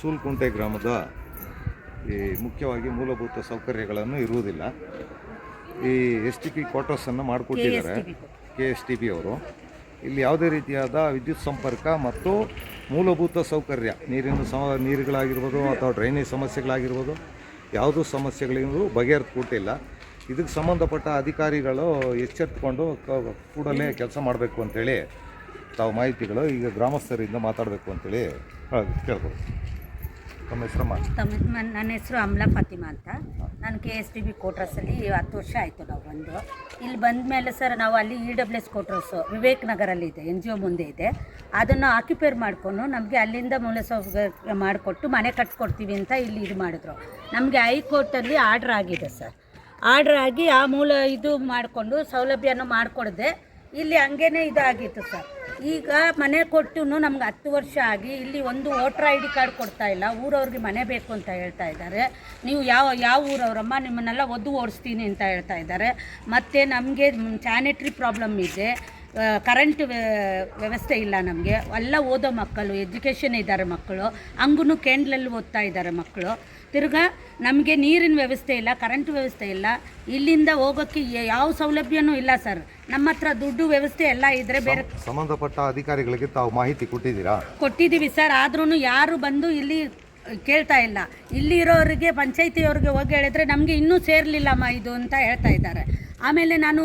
ಸೂಲ್ಕುಂಟೆ ಗ್ರಾಮದ ಈ ಮುಖ್ಯವಾಗಿ ಮೂಲಭೂತ ಸೌಕರ್ಯಗಳನ್ನು ಇರುವುದಿಲ್ಲ. ಈ ಎಸ್ ಟಿ ಪಿ ಕ್ವಾರ್ಟರ್ಸನ್ನು ಮಾಡಿಕೊಟ್ಟಿದ್ದಾರೆ. ಕೆ ಎಸ್ ಟಿ ಪಿ ಅವರು. ಇಲ್ಲಿ ಯಾವುದೇ ರೀತಿಯಾದ ವಿದ್ಯುತ್ ಸಂಪರ್ಕ ಮತ್ತು ಮೂಲಭೂತ ಸೌಕರ್ಯ, ನೀರಿನ ಸಮ, ನೀರುಗಳಾಗಿರ್ಬೋದು ಅಥವಾ ಡ್ರೈನೇಜ್ ಸಮಸ್ಯೆಗಳಾಗಿರ್ಬೋದು, ಯಾವುದೂ ಸಮಸ್ಯೆಗಳಿಗೂ ಬಗೆಹರಿದು ಕೊಟ್ಟಿಲ್ಲ ಇದಕ್ಕೆ ಸಂಬಂಧಪಟ್ಟ ಅಧಿಕಾರಿಗಳು ಎಚ್ಚೆತ್ತುಕೊಂಡು ಕೂಡಲೇ ಕೆಲಸ ಮಾಡಬೇಕು ಅಂತೇಳಿ ತಾವು ಮಾಹಿತಿಗಳು ಈಗ ಗ್ರಾಮಸ್ಥರಿಂದ ಮಾತಾಡಬೇಕು ಹೇಳ- ಕೇಳ್ಬೋದು. ತಮ್ಮ ಹೆಸರಮ್ಮ ತಮ್ಮ ನನ್ನ- ಹೆಸರು ಅಮ್ಲಾ ಫಾತಿಮಾ ಅಂತ. ನಾನು ಕೆ ಎಸ್ ಟಿ ಬಿ ಕೋಟ್ರಸಲ್ಲಿ ಹತ್ತು ವರ್ಷ ಆಯಿತು ನಾವು ಬಂದು. ಇಲ್ಲಿ ಬಂದ ಮೇಲೆ ಸರ್ ನಾವು ಅಲ್ಲಿ E W S quarters Vivek ನಗರಲ್ಲಿ ಇದೆ, ಎನ್ ಜಿ ಒ ಮುಂದೆ ಇದೆ. ಅದನ್ನು ಆಕ್ಯುಪೇರ್ ಮಾಡಿಕೊಂಡು ನಮಗೆ ಅಲ್ಲಿಂದ ಮೂಲಸೌಕರ್ಯ ಮಾಡಿಕೊಟ್ಟು ಮನೆ ಕಟ್ಸ್ಕೊಡ್ತೀವಿ ಅಂತ ಇಲ್ಲಿ ಇದು ಮಾಡಿದ್ರು. ನಮಗೆ ಹೈಕೋರ್ಟಲ್ಲಿ ಆರ್ಡ್ರ್ ಆಗಿದೆ ಸರ್ ಆರ್ಡ್ರ್ ಆಗಿ ಆ ಮೂಲ ಇದು ಮಾಡಿಕೊಂಡು ಸೌಲಭ್ಯನೂ ಮಾಡಿಕೊಡದೆ. ಇಲ್ಲಿ ಹಂಗೇನೆ ಇದಾಗಿತ್ತು ಸರ್. ಈಗ ಮನೆ ಕೊಟ್ಟು ನಮ್ಗೆ ಹತ್ತು ವರ್ಷ ಆಗಿ ಇಲ್ಲಿ ಒಂದು ವೋಟ್ರ್ ಐ ಡಿ ಕಾರ್ಡ್ ಕೊಡ್ತಾ ಇಲ್ಲ. ಊರವ್ರಿಗೆ ಮನೆ ಬೇಕು ಅಂತ ಹೇಳ್ತಾ ಇದ್ದಾರೆ. ನೀವು ಯಾವ ಯಾವ ಊರವ್ರಮ್ಮ? ನಿಮ್ಮನ್ನೆಲ್ಲ ಒದ್ದು ಓಡಿಸ್ತೀನಿ ಅಂತ ಹೇಳ್ತಾ ಇದ್ದಾರೆ. ಮತ್ತು ನಮಗೆ ಸ್ಯಾನಿಟ್ರಿ ಪ್ರಾಬ್ಲಮ್ ಇದೆ. ಕರೆಂಟ್ ವ್ಯವಸ್ಥೆ ಇಲ್ಲ ನಮಗೆ. ಎಲ್ಲ ಓದೋ ಮಕ್ಕಳು ಎಜುಕೇಷನ್ ಇದ್ದಾರೆ ಮಕ್ಕಳು ಹಂಗೂ ಕೆಂಡ್ಲಲ್ಲಿ ಓದ್ತಾ ಇದ್ದಾರೆ ಮಕ್ಕಳು. ತಿರ್ಗಾ ನಮಗೆ ನೀರಿನ ವ್ಯವಸ್ಥೆ ಇಲ್ಲ ಕರೆಂಟ್ ವ್ಯವಸ್ಥೆ ಇಲ್ಲ. ಇಲ್ಲಿಂದ ಹೋಗೋಕ್ಕೆ ಯಾವ ಸೌಲಭ್ಯನೂ ಇಲ್ಲ ಸರ್. ನಮ್ಮ ಹತ್ರ ದುಡ್ಡು ವ್ಯವಸ್ಥೆ ಎಲ್ಲ ಇದ್ರೆ ಬೇರೆ ಸಂಬಂಧಪಟ್ಟ ಅಧಿಕಾರಿಗಳಿಗೆ ತಾವು ಮಾಹಿತಿ ಕೊಟ್ಟಿದ್ದೀರಾ? ಕೊಟ್ಟಿದ್ದೀವಿ ಸರ್. ಆದ್ರೂ ಯಾರು ಬಂದು ಇಲ್ಲಿ ಕೇಳ್ತಾ ಇಲ್ಲ. ಇಲ್ಲಿರೋರಿಗೆ ಪಂಚಾಯತಿಯವ್ರಿಗೆ ಹೋಗಿ ಹೇಳಿದ್ರೆ ನಮಗೆ ಇನ್ನೂ ಸೇರಲಿಲ್ಲಮ್ಮ ಇದು ಅಂತ ಹೇಳ್ತಾ ಇದ್ದಾರೆ. ಆಮೇಲೆ ನಾನು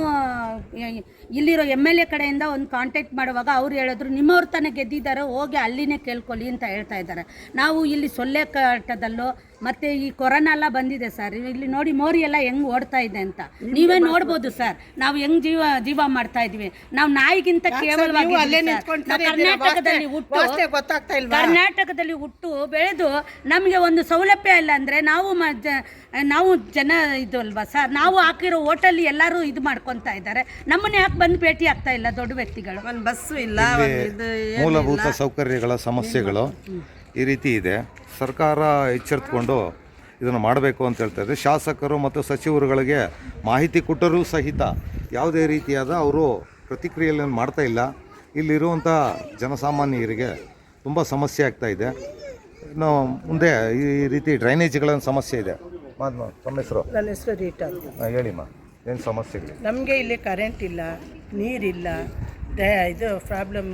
ಇಲ್ಲಿರೋ ಎಂ ಎಲ್ ಎ ಕಡೆಯಿಂದ ಒಂದು ಕಾಂಟ್ಯಾಕ್ಟ್ ಮಾಡುವಾಗ ಅವ್ರು ಹೇಳಿದ್ರು, ನಿಮ್ಮವ್ರ ತಾನೇ ಗೆದ್ದಿದ್ದಾರೆ ಹೋಗಿ ಅಲ್ಲಿನೇ ಕೇಳ್ಕೊಳ್ಳಿ ಅಂತ ಹೇಳ್ತಾ ಇದ್ದಾರೆ. ನಾವು ಇಲ್ಲಿ ಸೊಳ್ಳೆ ಕಟ್ಟದಲ್ಲೋ ಮತ್ತು ಈ ಕೊರೋನಾ ಎಲ್ಲ ಬಂದಿದೆ ಸರ್. ಇಲ್ಲಿ ನೋಡಿ ಮೋರಿ ಎಲ್ಲ ಹೆಂಗ್ ಓಡ್ತಾ ಇದೆ ಅಂತ. ನೀವೇ ನೋಡ್ಬೋದು ಸರ್. ನಾವು ಹೆಂಗ್ ಜೀವ ಜೀವ ಮಾಡ್ತಾ ಇದೀವಿ ನಾವು ನಾಯಿಗಿಂತ ಕೇವಲವಾಗಿ? ಕರ್ನಾಟಕದಲ್ಲಿ ಹುಟ್ಟು ಕರ್ನಾಟಕದಲ್ಲಿ ಹುಟ್ಟು ಬೆಳೆದು ನಮಗೆ ಒಂದು ಸೌಲಭ್ಯ ಇಲ್ಲ ಅಂದ್ರೆ ನಾವು ಮ ಜ- ನಾವು ಜನ ಇದು ಅಲ್ವಾ ಸರ್? ನಾವು ಹಾಕಿರೋ ಹೋಟೆಲ್ ಎಲ್ಲರೂ ಇದು ಮಾಡ್ಕೊತಾ ಇದ್ದಾರೆ. ನಮ್ಮನ್ನ ಯಾಕೆ ಬಂದು ಭೇಟಿ ಆಗ್ತಾ ಇಲ್ಲ ದೊಡ್ಡ ವ್ಯಕ್ತಿಗಳು? ಬಸ್ ಬಸ್ಸು ಇಲ್ಲ ಒಂದ್ ಇದು ಏನು ಮೂಲಭೂತ ಸೌಕರ್ಯಗಳ ಸಮಸ್ಯೆಗಳು ಈ ರೀತಿ ಇದೆ. ಸರ್ಕಾರ ಎಚ್ಚೆತ್ಕೊಂಡು ಇದನ್ನು ಮಾಡಬೇಕು ಅಂತ ಹೇಳ್ತಾ ಇದೆ ಶಾಸಕರು ಮತ್ತು ಸಚಿವರುಗಳಿಗೆ ಮಾಹಿತಿ ಕೊಟ್ಟರೂ ಸಹಿತ ಯಾವುದೇ ರೀತಿಯಾದ ಅವರು ಪ್ರತಿಕ್ರಿಯೆಯನ್ನು ಮಾಡ್ತಾ ಇಲ್ಲ. ಇಲ್ಲಿರುವಂಥ ಜನಸಾಮಾನ್ಯರಿಗೆ ತುಂಬ ಸಮಸ್ಯೆ ಆಗ್ತಾ ಇದೆ. ಇನ್ನು ಮುಂದೆ ಈ ರೀತಿ ಡ್ರೈನೇಜ್ಗಳ ಸಮಸ್ಯೆ ಇದೆ. ತಮ್ಮ ಹೆಸರು? ನನ್ನ ಹೆಸರು ರೀಟಾ ಹೇಳಿಮ್ಮ ಏನು ಸಮಸ್ಯೆ ನಮಗೆ ಇಲ್ಲಿ ಕರೆಂಟ್ ಇಲ್ಲ ನೀರಿಲ್ಲ. ಇದು ಪ್ರಾಬ್ಲಮ್,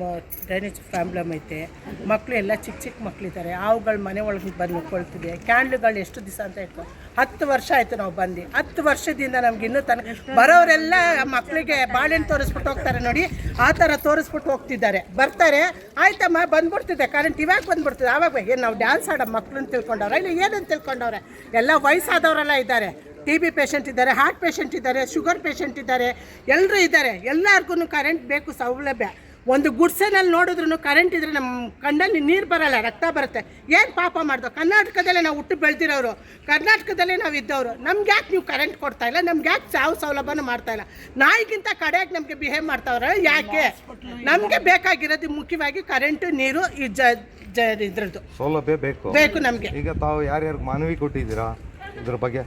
ಡ್ರೈನೇಜ್ ಪ್ರಾಬ್ಲಮ್ ಐತೆ. ಮಕ್ಕಳು ಎಲ್ಲ ಚಿಕ್ಕ ಚಿಕ್ಕ ಮಕ್ಕಳಿದ್ದಾರೆ ಅವುಗಳು ಮನೆ ಒಳಗೆ ಬಂದು ನುಕ್ಕೊಳ್ತಿದೆ ಕ್ಯಾಂಡ್ಲ್ಗಳು ಎಷ್ಟು ದಿವಸ ಅಂತ ಇಟ್ಕೊ ಹತ್ತು ವರ್ಷ ಆಯಿತು ನಾವು ಬಂದು. ಹತ್ತು ವರ್ಷದಿಂದ ನಮ್ಗೆ ಇನ್ನೂ ತನಕ ಬರೋರೆಲ್ಲ ಮಕ್ಕಳಿಗೆ ಬಾಳೆಹಣ್ಣು ತೋರಿಸ್ಬಿಟ್ಟು ಹೋಗ್ತಾರೆ ನೋಡಿ. ಆ ಥರ ತೋರಿಸ್ಬಿಟ್ಟು ಹೋಗ್ತಿದ್ದಾರೆ. ಬರ್ತಾರೆ. ಆಯ್ತಮ್ಮ, ಬಂದ್ಬಿಡ್ತಿದೆ. ಕರೆಂಟ್ ಇವಾಗ ಬಂದ್ಬಿಡ್ತಿದೆ. ಆವಾಗ ಏನು ನಾವು ಡ್ಯಾನ್ಸ್ ಆಡೋ ಮಕ್ಕಳನ್ನ ತಿಳ್ಕೊಂಡವ್ರೆ? ಇಲ್ಲ ಏನಂತ ತಿಳ್ಕೊಂಡವ್ರೆ? ಎಲ್ಲ ವಯಸ್ಸಾದವರೆಲ್ಲ ಇದ್ದಾರೆ. ಟಿ ಬಿ ಪೇಷಂಟ್ ಇದ್ದಾರೆ ಹಾರ್ಟ್ ಪೇಷಂಟ್ ಇದ್ದಾರೆ ಶುಗರ್ ಪೇಷಂಟ್ ಇದ್ದಾರೆ ಎಲ್ಲರೂ ಇದ್ದಾರೆ. ಎಲ್ಲರಿಗೂ ಕರೆಂಟ್ ಬೇಕು ಸೌಲಭ್ಯ. ಒಂದು ಗುಡ್ಸೆನಲ್ಲಿ ನೋಡಿದ್ರು ಕರೆಂಟ್ ಇದ್ರೆ ನಮ್ಮ ಕಣ್ಣಲ್ಲಿ ನೀರು ಬರಲ್ಲ ರಕ್ತ ಬರುತ್ತೆ. ಏನು ಪಾಪ ಮಾಡ್ದೋ? ಕರ್ನಾಟಕದಲ್ಲೇ ನಾವು ಹುಟ್ಟು ಬೆಳೆದಿರೋರು. ಕರ್ನಾಟಕದಲ್ಲೇ ನಾವು ಇದ್ದವರು. ನಮ್ಗೆ ಯಾಕೆ ನೀವು ಕರೆಂಟ್ ಕೊಡ್ತಾ ಇಲ್ಲ? ನಮ್ಗೆ ಯಾಕೆ ಯಾವ ಸೌಲಭ್ಯನೂ ಮಾಡ್ತಾ ಇಲ್ಲ? ನಾಯಿಗಿಂತ ಕಡೆಯಾಗಿ ನಮಗೆ ಬಿಹೇವ್ ಮಾಡ್ತಾವ್ರೆ? ಯಾಕೆ? ನಮಗೆ ಬೇಕಾಗಿರೋದು ಮುಖ್ಯವಾಗಿ ಕರೆಂಟು ನೀರು ಈ ಜ ಜ ಇದ್ರದ್ದು. ಸೌಲಭ್ಯ ಬೇಕು. ಬೇಕು ನಮಗೆ. ಈಗ ತಾವು ಯಾರ್ಯಾರು ಮನವಿ ಕೊಟ್ಟಿದ್ದೀರಾ? ಇದ್ರ ಬಗ್ಗೆ.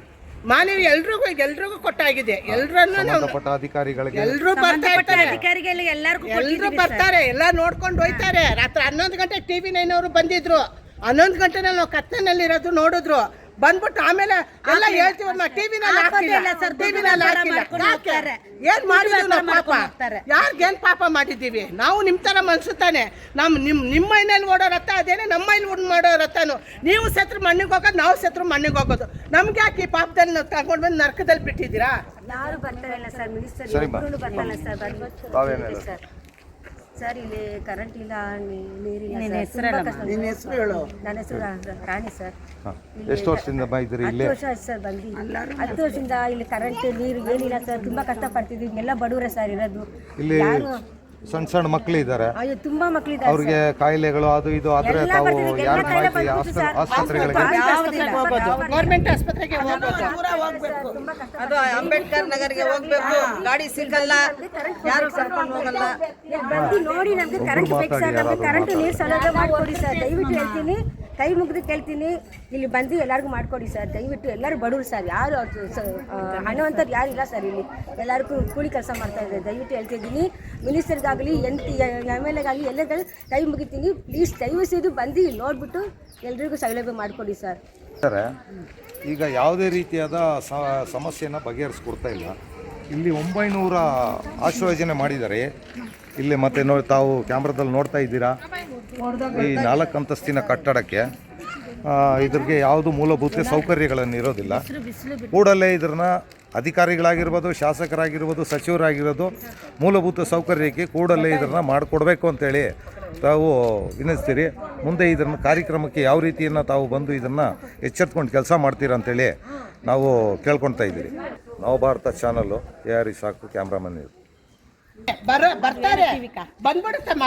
ಮಾನವಿ ಎಲ್ರಿಗೂ ಎಲ್ರಿಗೂ ಕೊಟ್ಟಾಗಿದೆ. ಎಲ್ಲರನ್ನು ನಾವು ಸಂಬಂಧಪಟ್ಟ ಅಧಿಕಾರಿಗಳಿಗೆ ಎಲ್ಲರೂ ಬರ್ತಾ ಇರ್ತಾರೆ. ಅಧಿಕಾರಿಗಳಿಗೆ ಎಲ್ಲರಿಗೂ ಎಲ್ಲರೂ ಬರ್ತಾರೆ ಎಲ್ಲ ನೋಡ್ಕೊಂಡು ಹೋಯ್ತಾರೆ. ರಾತ್ರಿ ಹನ್ನೊಂದು ಗಂಟೆ ಟಿವಿ ನೈನ್ ಅವರು ಬಂದಿದ್ರು. ಹನ್ನೊಂದು ಗಂಟೆನಲ್ಲಿ ನಾವು ಕತ್ತನಲ್ಲಿ ಇರೋದು ನೋಡಿದ್ರು. ಬಂದ್ಬಿಟ್ಟು ಆಮೇಲೆ ಎಲ್ಲ ಹೇಳ್ತೀವಮ್ಮ ಟಿವಿನಲ್ಲಿ ಹಾಕಿಲ್ಲ ಸರ್, ಟಿವಿನಲ್ಲಿ ಹಾಕಿಲ್ಲ ಏನ್ ಮಾಡಿದ್ರು ನಾವು ಪಾಪ. ಯಾರಿಗೇನ್ ಪಾಪ ಮಾಡಿದ್ದೀವಿ? ನಾವು ನಿಮ್ಮ ತರ ಮನ್ಸು ತಾನೆ. ನಮ್ಮ ನಿಮ್ಮ ನಿಮ್ಮ ಮೈನಲ್ಲಿ ಓಡೋ ರಥ ಅದೇನೆ ನಮ್ಮ ಮೈಲಿ ಉಂಡು ಮಾಡೋ ರಥನು. ನೀವು ಸತ್ರ ಮಣ್ಣಿಗೆ ಹೋಗೋದು ನಾವು ಸತ್ರು ಮಣ್ಣಿಗೆ ಹೋಗೋದು. ನಮ್ಗೆ ಯಾಕೆ ಈ ಪಾಪದಲ್ಲಿ ನಾವು ತಗೊಂಡ್ ಬಂದು ನರಕದಲ್ಲಿ ಬಿಟ್ಟಿದ್ದೀರಾ? ಯಾರು ಬರ್ತಾರಲ್ಲ ಸರ್? ಮಿನಿಸ್ಟರ್ ಬರ್ತಾರಲ್ಲ ಸರ್ ಬರ್ಬೋದು ಸರ್. ಸರ್ ಇಲ್ಲಿ ಕರೆಂಟ್ ಇಲ್ಲ ನೀ- ನೀರಿಲ್ಲ ನಿನ್ನ ಸರ್. ಹೆಸ್ರು. ಹೆಸರು ಹೇಳು. ನನ್ನ ಹೆಸರು ರಾಣಿ ಸರ್. ಎಷ್ಟು ವರ್ಷದಿಂದ ಬಂದಿದ್ದೀರಿ ಇಲ್ಲಿ ಹತ್ತು ವರ್ಷ ಆಯ್ತು ಸರ್ ಬಂದು ಹತ್ತು ವರ್ಷದಿಂದ ಇಲ್ಲಿ ಕರೆಂಟ್ ನೀರು ಏನಿಲ್ಲ ಸರ್. ತುಂಬಾ ಕಷ್ಟ ಪಡ್ತಿದ್ವಿ ಎಲ್ಲ ಬಡವರೇ ಸರ್ ಇರೋದು. ಇಲ್ಲಿ ಯಾರು ಸಣ್ಣ ಸಣ್ಣ ಮಕ್ಕಳು ಇದ್ದಾರೆ ಅಯ್ಯೋ ತುಂಬಾ ಮಕ್ಕಳಿದ್ದಾರೆ ಅವ್ರಿಗೆ ಕಾಯಿಲೆಗಳು ಅದು ಇದು ಆದ್ರೆ ತಾವು ಯಾರ ಮಾಹಿತಿ ಆಸ್ಪ- ಆಸ್ಪತ್ರೆಗಳಿಗೆ ಗೌರ್ಮೆಂಟ್ ಆಸ್ಪತ್ರೆಗೆ ಅದು ಅಂಬೇಡ್ಕರ್ ನಗರಿಗೆ ಹೋಗ್ಬೇಕು. ಗಾಡಿ ಸಿಗಲ್ಲ ಯಾರು ಕರ್ಕೊಂಡು ಹೋಗಲ್ಲ. ಬಂದು ನೋಡಿ ನಮ್ಗೆ ಕರೆಂಟ್ ಕರೆಂಟ್ ನೀರು ಸೌಲಭ್ಯ ಮಾಡಿಕೊಡಿ ಸರ್. ದಯವಿಟ್ಟು ಹೇಳ್ತೀನಿ. ಕೈ ಮುಗಿದು ಕೇಳ್ತೀನಿ. ಇಲ್ಲಿ ಬಂದು ಎಲ್ಲರಿಗೂ ಮಾಡಿಕೊಡಿ ಸರ್. ದಯವಿಟ್ಟು ಎಲ್ಲರೂ ಬಡವ್ರು ಸರ್. ಯಾರು ಅದು ಯಾರು ಇಲ್ಲ ಹಣವಂತರು ಸರ್ ಇಲ್ಲಿ. ಎಲ್ಲರಿಗೂ ಕೂಲಿ ಕೆಲಸ ಮಾಡ್ತಾ ಇದ್ದಾರೆ. ದಯವಿಟ್ಟು ಹೇಳ್ತಿದ್ದೀನಿ ಮಿನಿಸ್ಟರ್ಗಾಗಲಿ ಟಿ ಎಂ ಎಲ್ ಎಗಾಗಲಿ ಎಲ್ಲರಿಗೂ ಕೈ ಮುಗಿತೀನಿ. ಪ್ಲೀಸ್ ದಯವಿಸಿದು ಬಂದು ಇಲ್ಲಿ ನೋಡಿಬಿಟ್ಟು ಎಲ್ರಿಗೂ ಸೌಲಭ್ಯ ಮಾಡಿಕೊಡಿ ಸರ್. ಸರ್, ಈಗ ಯಾವುದೇ ರೀತಿಯಾದ ಸಮಸ್ಯೆನ ಬಗೆಹರಿಸ್ಕೊಡ್ತಾ ಇಲ್ಲ. ಇಲ್ಲಿ ಒಂಬೈನೂರ ಆಶ್ವಾಸನೆ ಮಾಡಿದ್ದಾರೆ. ಇಲ್ಲಿ ಮತ್ತೆ ನೋಡಿ ತಾವು ಕ್ಯಾಮ್ರಾದಲ್ಲಿ ನೋಡ್ತಾ ಇದ್ದೀರಾ? ಈ ನಾಲ್ಕು ಅಂತಸ್ತಿನ ಕಟ್ಟಡಕ್ಕೆ ಇದ್ರಿಗೆ ಯಾವುದು ಮೂಲಭೂತ ಸೌಕರ್ಯಗಳನ್ನು ಇರೋದಿಲ್ಲ. ಕೂಡಲೇ ಇದನ್ನು ಅಧಿಕಾರಿಗಳಾಗಿರ್ಬೋದು, ಶಾಸಕರಾಗಿರ್ಬೋದು, ಸಚಿವರಾಗಿರೋದು ಮೂಲಭೂತ ಸೌಕರ್ಯಕ್ಕೆ ಕೂಡಲೇ ಇದನ್ನು ಮಾಡಿಕೊಡ್ಬೇಕು ಅಂತೇಳಿ ತಾವು ವಿನಿಸ್ತೀರಿ ಮುಂದೆ ಇದನ್ನು ಕಾರ್ಯಕ್ರಮಕ್ಕೆ ಯಾವ ರೀತಿಯನ್ನು ತಾವು ಬಂದು ಇದನ್ನು ಎಚ್ಚೆತ್ಕೊಂಡು ಕೆಲಸ ಮಾಡ್ತೀರಾ ಅಂತೇಳಿ ನಾವು ಕೇಳ್ಕೊಳ್ತಾ ಇದ್ದೀರಿ ನಾವು ಭಾರತ ಚಾನಲ್ಲು ಎ ಆರ್ ಸಾಕು ಕ್ಯಾಮ್ರಾಮನ್ ಇರು ಬರ, ಬರ್ತಾರೆ. ಬಂದ್ಬಿಡುತ್ತಮ್ಮ.